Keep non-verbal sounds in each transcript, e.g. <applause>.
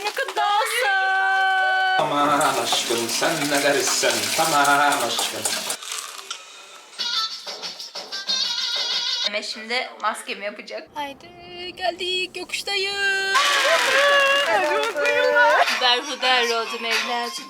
günü kutlu olsun. Aman aşkım sen ne dersen tamam aşkım. Hemen şimdi maskemi yapacak. Haydi geldik yokuştayız. Berhudar oldum evladım.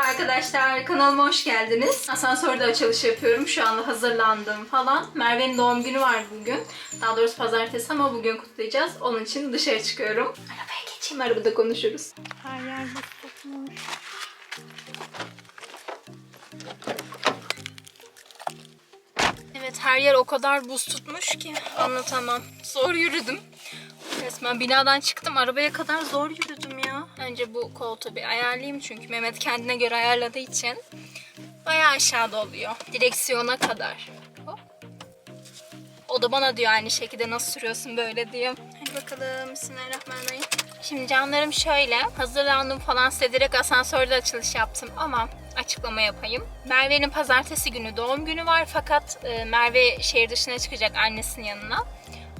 Merhaba arkadaşlar, kanalıma hoş geldiniz. Asansörde açılış yapıyorum. Şu anda hazırlandım falan. Merve'nin doğum günü var bugün. Daha doğrusu pazartesi ama bugün kutlayacağız. Onun için dışarı çıkıyorum. Arabaya geçeyim, arabada konuşuruz. Her yer tutmuş. Evet her yer o kadar buz tutmuş ki anlatamam. Zor yürüdüm. Resmen binadan çıktım arabaya kadar zor yürüdüm. Önce bu koltuğu bir ayarlayayım çünkü Mehmet kendine göre ayarladığı için bayağı aşağıda oluyor. Direksiyona kadar. O da bana diyor aynı şekilde nasıl sürüyorsun böyle diyor. Hadi bakalım Bismillahirrahmanirrahim. Şimdi canlarım şöyle hazırlandım falan size direkt asansörde açılış yaptım ama açıklama yapayım. Merve'nin pazartesi günü doğum günü var fakat e, Merve şehir dışına çıkacak annesinin yanına.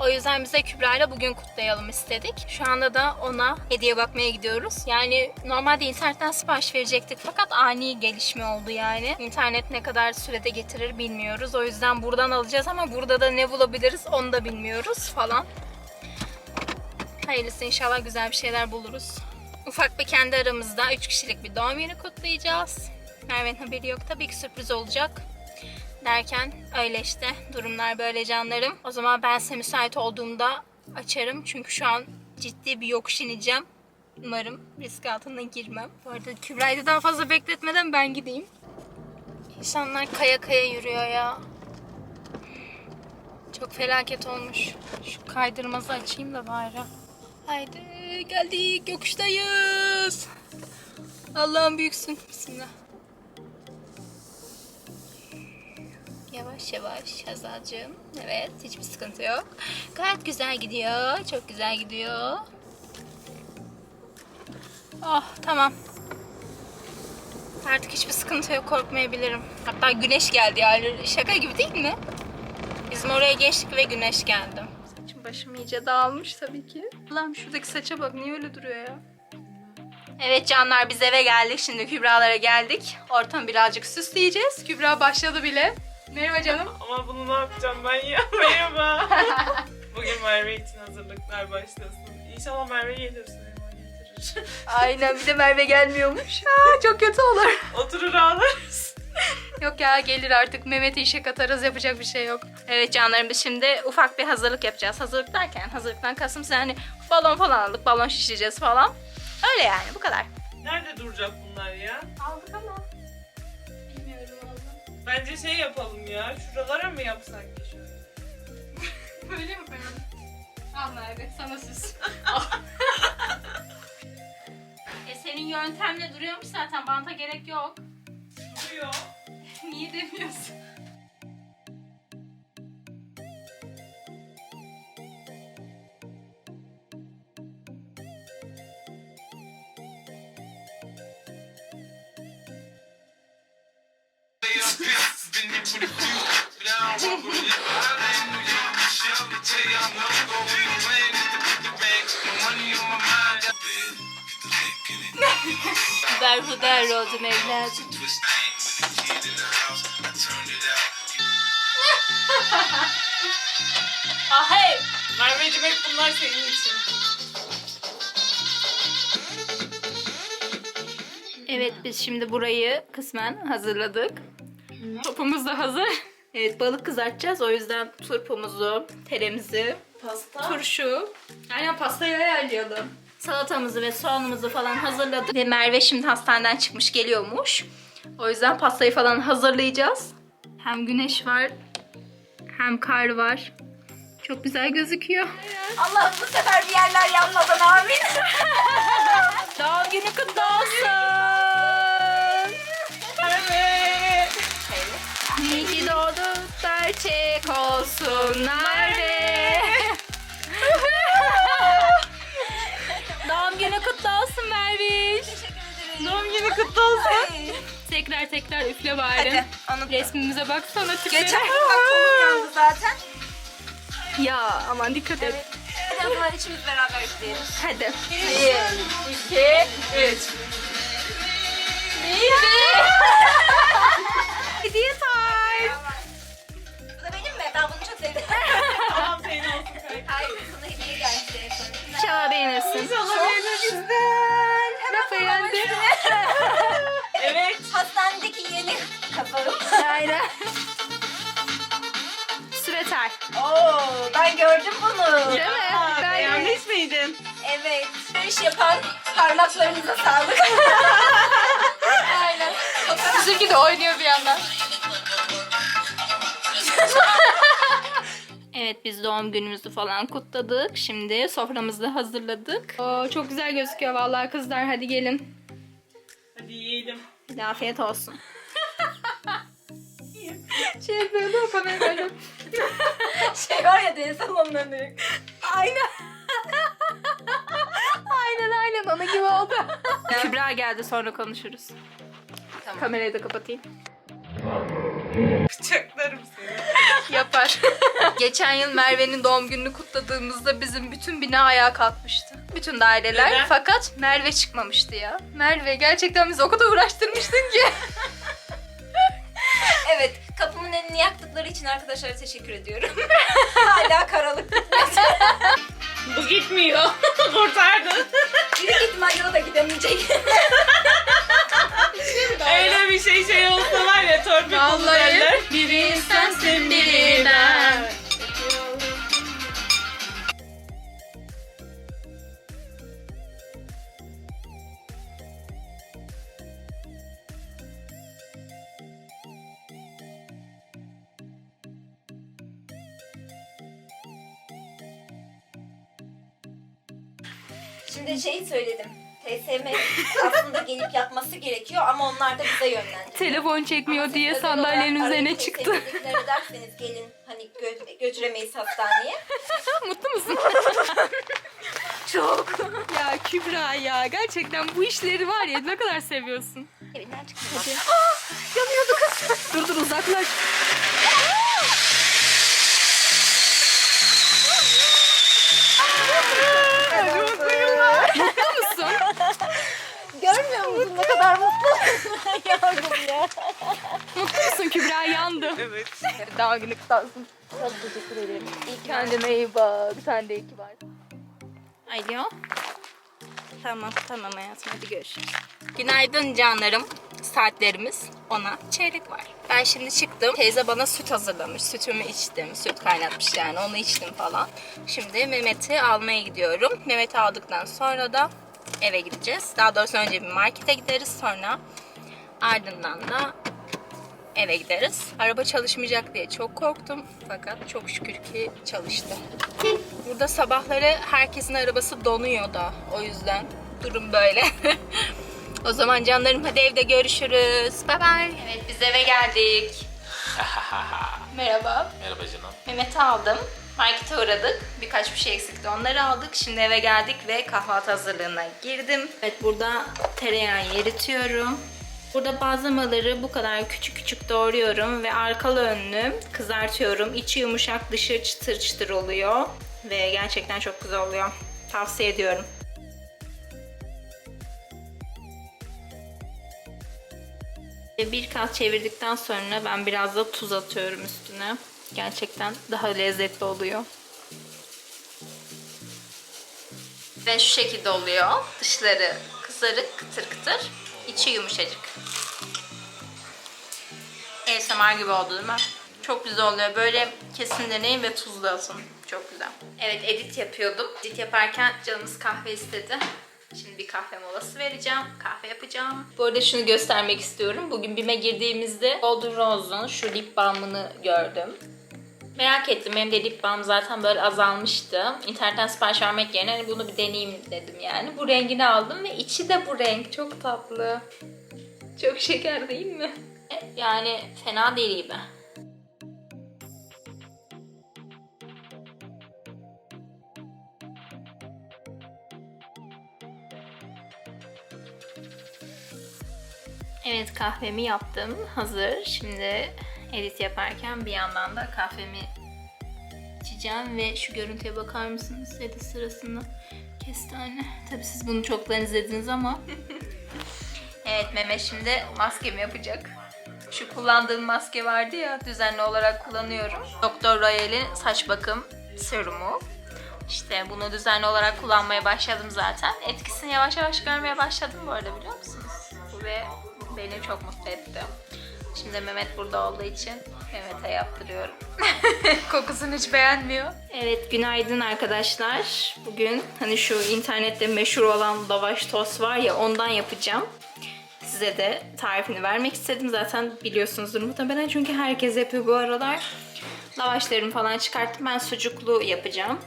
O yüzden bize Kübra ile bugün kutlayalım istedik. Şu anda da ona hediye bakmaya gidiyoruz. Yani normalde internetten sipariş verecektik fakat ani gelişme oldu yani. İnternet ne kadar sürede getirir bilmiyoruz. O yüzden buradan alacağız ama burada da ne bulabiliriz onu da bilmiyoruz falan. Hayırlısı inşallah güzel bir şeyler buluruz. Ufak bir kendi aramızda 3 kişilik bir doğum günü kutlayacağız. Merve'nin haberi yok. Tabii ki sürpriz olacak. Derken öyle işte durumlar böyle canlarım. O zaman ben size müsait olduğumda açarım. Çünkü şu an ciddi bir yokuş ineceğim. Umarım risk altına girmem. Bu arada Kübra'yı da daha fazla bekletmeden ben gideyim. İnsanlar kaya kaya yürüyor ya. Çok felaket olmuş. Şu kaydırmazı açayım da bari. Haydi geldik yokuştayız. Allah'ım büyüksün. Bismillah. Yavaş yavaş Hazal'cığım. Evet hiçbir sıkıntı yok. Gayet güzel gidiyor. Çok güzel gidiyor. Oh tamam. Artık hiçbir sıkıntı yok korkmayabilirim. Hatta güneş geldi yani şaka gibi değil mi? Bizim oraya geçtik ve güneş geldi. Saçım başım iyice dağılmış tabii ki. Allah'ım şuradaki saça bak niye öyle duruyor ya? Evet canlar biz eve geldik. Şimdi Kübra'lara geldik. Ortamı birazcık süsleyeceğiz. Kübra başladı bile. Merhaba canım. Ama bunu ne yapacağım ben ya? <laughs> Merhaba. <laughs> Bugün Merve için hazırlıklar başlasın. İnşallah Merve gelir Süleyman getirir. <laughs> Aynen bir de Merve gelmiyormuş. Aa, çok kötü olur. Oturur ağlarız. Yok ya gelir artık Mehmet'i işe katarız yapacak bir şey yok. Evet canlarım biz şimdi ufak bir hazırlık yapacağız. Hazırlık derken hazırlıktan kasım yani balon falan aldık. Balon şişireceğiz falan. Öyle yani bu kadar. Nerede duracak bunlar ya? Aldık ama. Bence şey yapalım ya. Şuralara mı yapsak ki <laughs> şöyle? Böyle mi koyalım? Al Merve sana süs. <laughs> e senin yöntemle duruyormuş zaten banta gerek yok. Duruyor. <laughs> Niye demiyorsun? Berhudar oldum evladım. <laughs> Ah hey! Merveciğim hep bunlar senin için. Evet biz şimdi burayı kısmen hazırladık. Topumuz da hazır. Evet balık kızartacağız. O yüzden turpumuzu, teremizi, Pasta. turşu. Aynen pastayı ayarlayalım. Salatamızı ve soğanımızı falan hazırladık. Ve Merve şimdi hastaneden çıkmış geliyormuş. O yüzden pastayı falan hazırlayacağız. Hem güneş var hem kar var. Çok güzel gözüküyor. Allah'ım bu sefer bir yerler yanmadan amin. <laughs> Doğum günü kutlu olsun. Evet. İyi ki doğduklar çek olsunlar <laughs> be. Doğum günü kutlu olsun Merviş. Doğum günü kutlu olsun. Tekrar tekrar üfle bari. Hadi, onu- Resmimize baksana tiplere. Geçen bak kolum zaten. Ya aman dikkat et. Hadi o zaman üçümüz beraber üfleyelim. Hadi. Bir, iki, üç. Bir. Parmaklarınıza sağlık. Aynen. Bizimki de oynuyor bir yandan. <laughs> Evet biz doğum günümüzü falan kutladık. Şimdi soframızı da hazırladık. Oo, çok güzel gözüküyor vallahi kızlar. Hadi gelin. Hadi yiyelim. Hadi afiyet olsun. <laughs> şey yapıyordu o kamera böyle. <laughs> Şey var ya deniz salonlarının. Aynen. aynen oldu. <laughs> Kübra geldi sonra konuşuruz. Tamam. Kamerayı da kapatayım. Bıçaklarım seni. <laughs> Yapar. Geçen yıl Merve'nin doğum gününü kutladığımızda bizim bütün bina ayağa kalkmıştı. Bütün daireler. Neden? Fakat Merve çıkmamıştı ya. Merve gerçekten bizi o kadar uğraştırmıştın ki. <laughs> Evet, kapımın önünü yaktıkları için arkadaşlara teşekkür ediyorum. Hala karalık. Bu gitmiyor. Kurtardın. O da gidemeyecek. Öyle bir şey şey olsa var ya torpil Vallahi. derler. Biri sensin biri ben. Şimdi şeyi söyledim. TSM aslında gelip yapması gerekiyor ama onlar da bize yönlendiriyor. Telefon çekmiyor diye Özel sandalyenin olarak üzerine arayıp çıktı. TSM'dekilere derseniz gelin hani gö- götüremeyiz hastaneye. <laughs> Mutlu musun? <laughs> Çok. ya Kübra ya gerçekten bu işleri var ya ne kadar seviyorsun. Evinden çıkmıyor. <gasps> Yanıyordu kız. dur dur uzaklaş. Musun ne kadar mutlu? <laughs> Yavrum ya. Mutlu musun Kübra yandı. Evet. Kutlansın. Çok teşekkür ederim. İyi Kendine iyi bak. Sen de iyi ki var. Alo. Tamam tamam hayatım hadi görüşürüz. Günaydın canlarım. Saatlerimiz ona çeyrek var. Ben şimdi çıktım. Teyze bana süt hazırlamış. Sütümü içtim. Süt kaynatmış yani. Onu içtim falan. Şimdi Mehmet'i almaya gidiyorum. Mehmet'i aldıktan sonra da eve gideceğiz. Daha doğrusu önce bir markete gideriz. Sonra ardından da eve gideriz. Araba çalışmayacak diye çok korktum. Fakat çok şükür ki çalıştı. Burada sabahları herkesin arabası donuyor da. O yüzden durum böyle. <laughs> o zaman canlarım hadi evde görüşürüz. Bye bye. Evet biz eve geldik. <laughs> Merhaba. Merhaba canım. Mehmet'i aldım. Markete uğradık. Birkaç bir şey eksikti. Onları aldık. Şimdi eve geldik ve kahvaltı hazırlığına girdim. Evet burada tereyağı eritiyorum. Burada bazlamaları bu kadar küçük küçük doğruyorum ve arkalı önlü kızartıyorum. İçi yumuşak, dışı çıtır çıtır oluyor. Ve gerçekten çok güzel oluyor. Tavsiye ediyorum. Bir kat çevirdikten sonra ben biraz da tuz atıyorum üstüne. Gerçekten daha lezzetli oluyor. Ve şu şekilde oluyor. Dışları kızarık, kıtır kıtır. içi yumuşacık. ASMR gibi oldu değil mi? Çok güzel oluyor. Böyle kesin deneyin ve tuzlu atın. Çok güzel. Evet edit yapıyordum. Edit yaparken canımız kahve istedi. Şimdi bir kahve molası vereceğim. Kahve yapacağım. Bu arada şunu göstermek istiyorum. Bugün BİM'e girdiğimizde Golden Rose'un şu lip balmını gördüm. Merak ettim. Benim de lip balm zaten böyle azalmıştı. İnternetten sipariş vermek yerine hani bunu bir deneyeyim dedim yani. Bu rengini aldım ve içi de bu renk. Çok tatlı. Çok şeker değil mi? Yani fena değil gibi. Evet kahvemi yaptım. Hazır. Şimdi edit yaparken bir yandan da kahvemi içeceğim ve şu görüntüye bakar mısınız edit sırasında kestane. Tabii siz bunu çoktan izlediniz ama. <laughs> evet Mehmet şimdi maskemi yapacak. Şu kullandığım maske vardı ya düzenli olarak kullanıyorum. Doktor Royal'in saç bakım serumu. İşte bunu düzenli olarak kullanmaya başladım zaten. Etkisini yavaş yavaş görmeye başladım bu arada biliyor musunuz? Ve beni çok mutlu etti. Şimdi Mehmet burada olduğu için Mehmet'e yaptırıyorum. <laughs> Kokusunu hiç beğenmiyor. Evet günaydın arkadaşlar. Bugün hani şu internette meşhur olan lavaş tost var ya ondan yapacağım. Size de tarifini vermek istedim. Zaten biliyorsunuzdur muhtemelen çünkü herkes yapıyor bu aralar. Lavaşlarımı falan çıkarttım. Ben sucuklu yapacağım.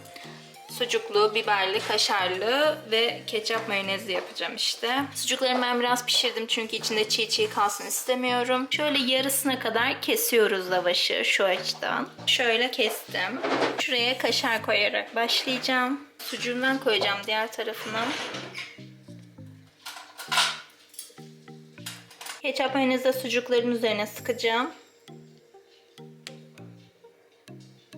Sucuklu, biberli, kaşarlı ve ketçap mayonezli yapacağım işte. Sucuklarımı ben biraz pişirdim çünkü içinde çiğ çiğ kalsın istemiyorum. Şöyle yarısına kadar kesiyoruz lavaşı şu açıdan. Şöyle kestim. Şuraya kaşar koyarak başlayacağım. Sucuğundan koyacağım diğer tarafına. Ketçap mayonezi sucukların üzerine sıkacağım.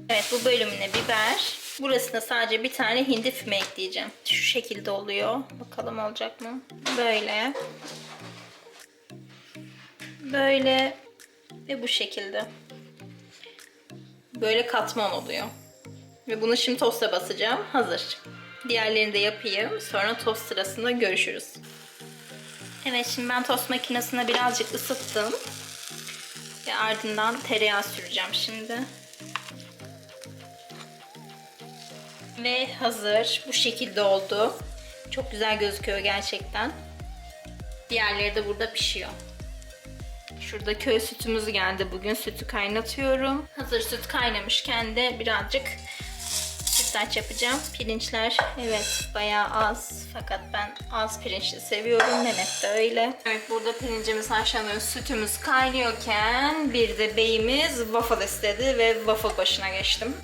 Evet bu bölümüne biber. Burasına sadece bir tane hindi füme ekleyeceğim. Şu şekilde oluyor. Bakalım olacak mı? Böyle. Böyle. Ve bu şekilde. Böyle katman oluyor. Ve bunu şimdi tosta basacağım. Hazır. Diğerlerini de yapayım. Sonra tost sırasında görüşürüz. Evet şimdi ben tost makinesine birazcık ısıttım. Ve ardından tereyağı süreceğim şimdi. Ve hazır. Bu şekilde oldu. Çok güzel gözüküyor gerçekten. Diğerleri de burada pişiyor. Şurada köy sütümüz geldi bugün. Sütü kaynatıyorum. Hazır süt kaynamışken de birazcık sütlaç yapacağım. Pirinçler evet bayağı az. Fakat ben az pirinçli seviyorum. Mehmet de öyle. Evet burada pirincimiz haşlanıyor. Sütümüz kaynıyorken bir de beyimiz waffle istedi ve waffle başına geçtim.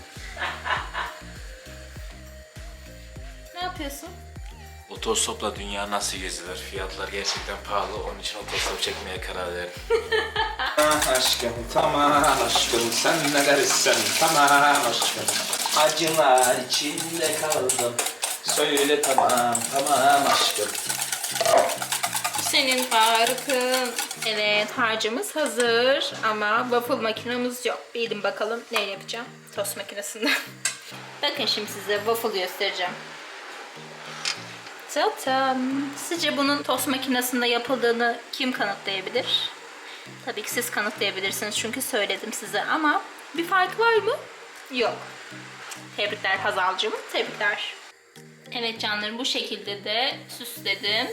Yapıyorsun? Otostopla dünya nasıl gezilir? Fiyatlar gerçekten pahalı. Onun için otostop çekmeye karar verdim. <laughs> Ah aşkım tamam aşkım sen ne dersen tamam aşkım. Acılar içinde kaldım. Söyle tamam tamam aşkım. Senin farkın. Evet harcımız hazır ama waffle makinemiz yok. Bilin bakalım neyle yapacağım. Tost makinesinde. Bakın şimdi size waffle göstereceğim. Zaten sizce bunun tost makinesinde yapıldığını kim kanıtlayabilir? Tabii ki siz kanıtlayabilirsiniz çünkü söyledim size ama bir fark var mı? Yok. Tebrikler Hazal'cığım, tebrikler. Evet canlarım bu şekilde de süsledim.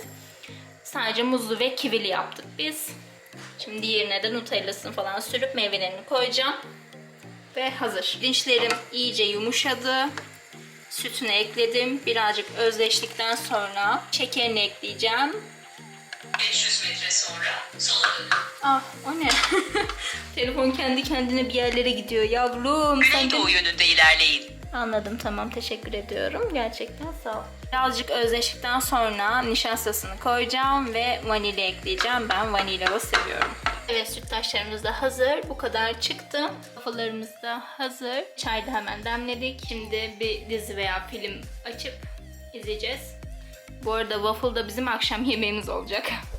Sadece muzlu ve kivili yaptık biz. Şimdi diğerine de nutellasını falan sürüp meyvelerini koyacağım. Ve hazır. Pirinçlerim iyice yumuşadı. Sütünü ekledim. Birazcık özleştikten sonra şekerini ekleyeceğim. 500 metre sonra sola dönün. Ah o ne? <laughs> Telefon kendi kendine bir yerlere gidiyor yavrum. Sen de... Güneydoğu yönünde ilerleyin. Anladım tamam teşekkür ediyorum. Gerçekten sağ ol. Birazcık özleştikten sonra nişastasını koyacağım ve vanilya ekleyeceğim. Ben vanilyalı seviyorum. Evet sütlaçlarımız da hazır. Bu kadar çıktı. Waffle'larımız da hazır. Çay da hemen demledik. Şimdi bir dizi veya film açıp izleyeceğiz. Bu arada waffle da bizim akşam yemeğimiz olacak. <laughs>